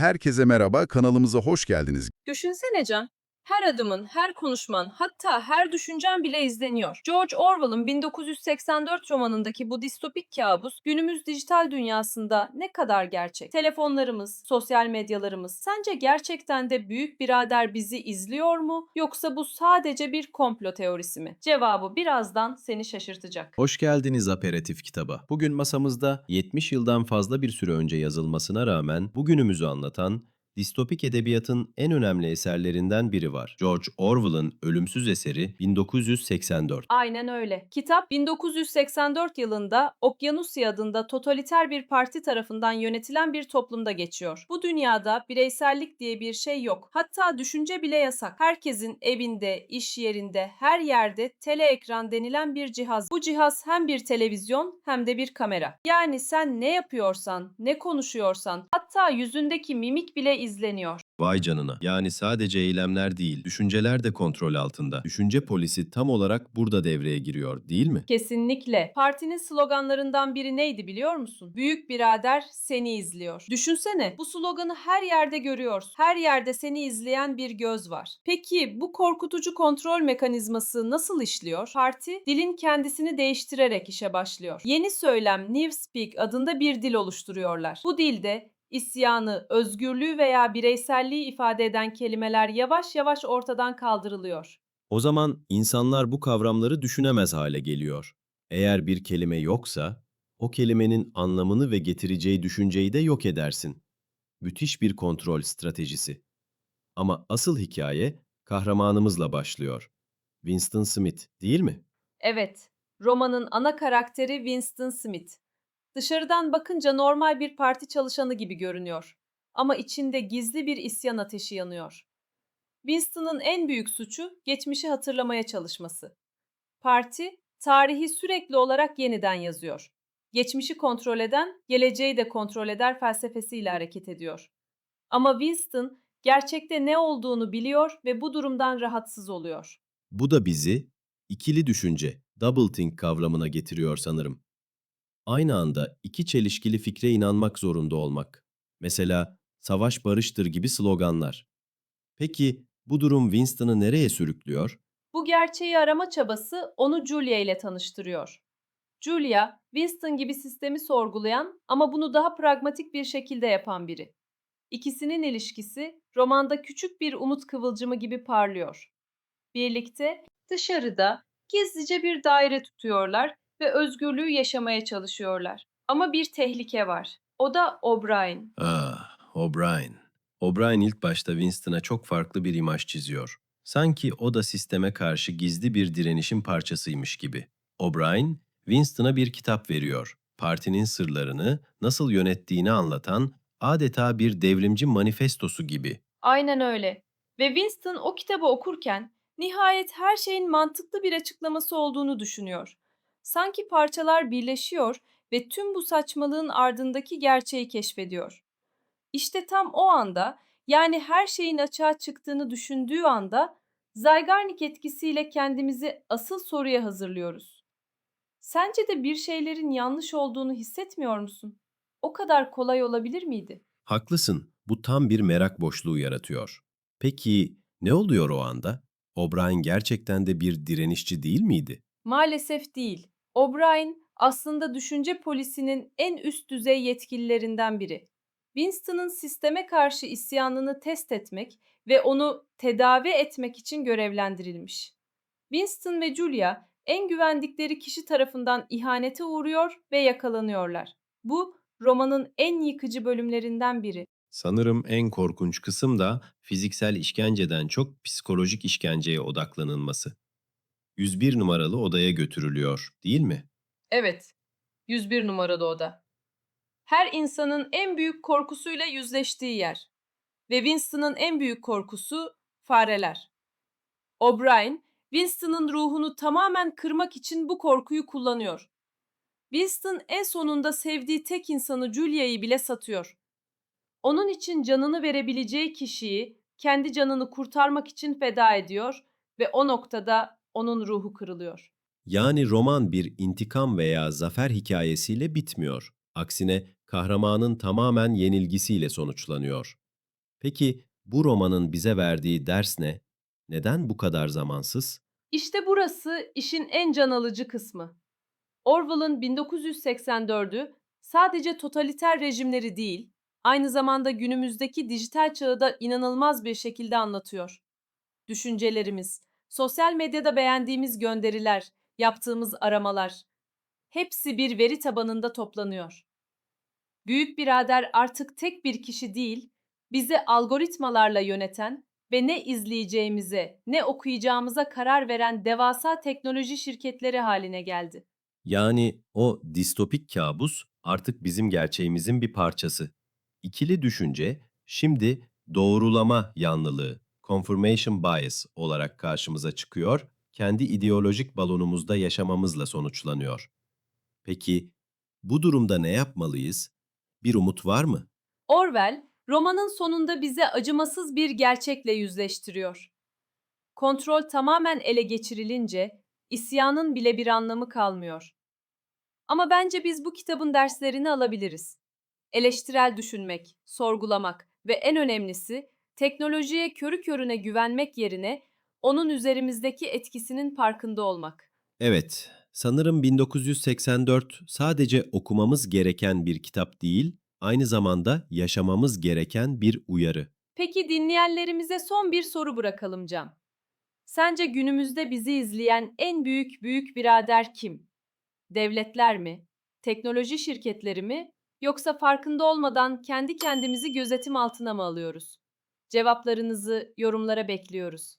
Herkese merhaba, kanalımıza hoş geldiniz. Düşünsene Can, her adımın, her konuşman, hatta her düşüncen bile izleniyor. George Orwell'ın 1984 romanındaki bu distopik kabus günümüz dijital dünyasında ne kadar gerçek? Telefonlarımız, sosyal medyalarımız sence gerçekten de büyük birader bizi izliyor mu yoksa bu sadece bir komplo teorisi mi? Cevabı birazdan seni şaşırtacak. Hoş geldiniz Aperatif kitaba. Bugün masamızda 70 yıldan fazla bir süre önce yazılmasına rağmen bugünümüzü anlatan distopik edebiyatın en önemli eserlerinden biri var. George Orwell'ın ölümsüz eseri 1984. Aynen öyle. Kitap 1984 yılında Okyanusya adında totaliter bir parti tarafından yönetilen bir toplumda geçiyor. Bu dünyada bireysellik diye bir şey yok. Hatta düşünce bile yasak. Herkesin evinde, iş yerinde, her yerde tele ekran denilen bir cihaz. Bu cihaz hem bir televizyon hem de bir kamera. Yani sen ne yapıyorsan, ne konuşuyorsan, hatta yüzündeki mimik bile izleniyor. Vay canına. Yani sadece eylemler değil, düşünceler de kontrol altında. Düşünce polisi tam olarak burada devreye giriyor, değil mi? Kesinlikle. Partinin sloganlarından biri neydi biliyor musun? Büyük birader seni izliyor. Düşünsene bu sloganı her yerde görüyoruz. Her yerde seni izleyen bir göz var. Peki bu korkutucu kontrol mekanizması nasıl işliyor? Parti dilin kendisini değiştirerek işe başlıyor. Yeni söylem Newspeak adında bir dil oluşturuyorlar. Bu dilde isyanı, özgürlüğü veya bireyselliği ifade eden kelimeler yavaş yavaş ortadan kaldırılıyor. O zaman insanlar bu kavramları düşünemez hale geliyor. Eğer bir kelime yoksa, o kelimenin anlamını ve getireceği düşünceyi de yok edersin. Müthiş bir kontrol stratejisi. Ama asıl hikaye kahramanımızla başlıyor. Winston Smith, değil mi? Evet, romanın ana karakteri Winston Smith. Dışarıdan bakınca normal bir parti çalışanı gibi görünüyor. Ama içinde gizli bir isyan ateşi yanıyor. Winston'ın en büyük suçu geçmişi hatırlamaya çalışması. Parti, tarihi sürekli olarak yeniden yazıyor. Geçmişi kontrol eden, geleceği de kontrol eder felsefesiyle hareket ediyor. Ama Winston gerçekte ne olduğunu biliyor ve bu durumdan rahatsız oluyor. Bu da bizi ikili düşünce, double-think kavramına getiriyor sanırım. Aynı anda iki çelişkili fikre inanmak zorunda olmak. Mesela savaş barıştır gibi sloganlar. Peki bu durum Winston'ı nereye sürüklüyor? Bu gerçeği arama çabası onu Julia ile tanıştırıyor. Julia, Winston gibi sistemi sorgulayan ama bunu daha pragmatik bir şekilde yapan biri. İkisinin ilişkisi romanda küçük bir umut kıvılcımı gibi parlıyor. Birlikte dışarıda gizlice bir daire tutuyorlar ve özgürlüğü yaşamaya çalışıyorlar. Ama bir tehlike var. O da O'Brien. Ah, O'Brien. O'Brien ilk başta Winston'a çok farklı bir imaj çiziyor. Sanki o da sisteme karşı gizli bir direnişin parçasıymış gibi. O'Brien, Winston'a bir kitap veriyor. Partinin sırlarını nasıl yönettiğini anlatan adeta bir devrimci manifestosu gibi. Aynen öyle. Ve Winston o kitabı okurken nihayet her şeyin mantıklı bir açıklaması olduğunu düşünüyor. Sanki parçalar birleşiyor ve tüm bu saçmalığın ardındaki gerçeği keşfediyor. İşte tam o anda, yani her şeyin açığa çıktığını düşündüğü anda Zygarnik etkisiyle kendimizi asıl soruya hazırlıyoruz. Sence de bir şeylerin yanlış olduğunu hissetmiyor musun? O kadar kolay olabilir miydi? Haklısın, bu tam bir merak boşluğu yaratıyor. Peki ne oluyor o anda? O'Brien gerçekten de bir direnişçi değil miydi? Maalesef değil. O'Brien aslında düşünce polisinin en üst düzey yetkililerinden biri. Winston'ın sisteme karşı isyanını test etmek ve onu tedavi etmek için görevlendirilmiş. Winston ve Julia en güvendikleri kişi tarafından ihanete uğruyor ve yakalanıyorlar. Bu romanın en yıkıcı bölümlerinden biri. Sanırım en korkunç kısım da fiziksel işkenceden çok psikolojik işkenceye odaklanılması. 101 numaralı odaya götürülüyor, değil mi? Evet, 101 numaralı oda. Her insanın en büyük korkusuyla yüzleştiği yer. Ve Winston'ın en büyük korkusu fareler. O'Brien, Winston'ın ruhunu tamamen kırmak için bu korkuyu kullanıyor. Winston en sonunda sevdiği tek insanı Julia'yı bile satıyor. Onun için canını verebileceği kişiyi kendi canını kurtarmak için feda ediyor ve o noktada onun ruhu kırılıyor. Yani roman bir intikam veya zafer hikayesiyle bitmiyor. Aksine kahramanın tamamen yenilgisiyle sonuçlanıyor. Peki bu romanın bize verdiği ders ne? Neden bu kadar zamansız? İşte burası işin en can alıcı kısmı. Orwell'ın 1984'ü sadece totaliter rejimleri değil, aynı zamanda günümüzdeki dijital çağı da inanılmaz bir şekilde anlatıyor. Düşüncelerimiz, sosyal medyada beğendiğimiz gönderiler, yaptığımız aramalar, hepsi bir veri tabanında toplanıyor. Büyük birader artık tek bir kişi değil, bizi algoritmalarla yöneten ve ne izleyeceğimize, ne okuyacağımıza karar veren devasa teknoloji şirketleri haline geldi. Yani o distopik kabus artık bizim gerçeğimizin bir parçası. İkili düşünce şimdi doğrulama yanlılığı, confirmation bias olarak karşımıza çıkıyor, kendi ideolojik balonumuzda yaşamamızla sonuçlanıyor. Peki bu durumda ne yapmalıyız? Bir umut var mı? Orwell, romanın sonunda bize acımasız bir gerçekle yüzleştiriyor. Kontrol tamamen ele geçirilince isyanın bile bir anlamı kalmıyor. Ama bence biz bu kitabın derslerini alabiliriz. Eleştirel düşünmek, sorgulamak ve en önemlisi teknolojiye körü körüne güvenmek yerine onun üzerimizdeki etkisinin farkında olmak. Evet, sanırım 1984 sadece okumamız gereken bir kitap değil, aynı zamanda yaşamamız gereken bir uyarı. Peki dinleyenlerimize son bir soru bırakalım Cam. Sence günümüzde bizi izleyen en büyük büyük birader kim? Devletler mi? Teknoloji şirketleri mi? Yoksa farkında olmadan kendi kendimizi gözetim altına mı alıyoruz? Cevaplarınızı yorumlara bekliyoruz.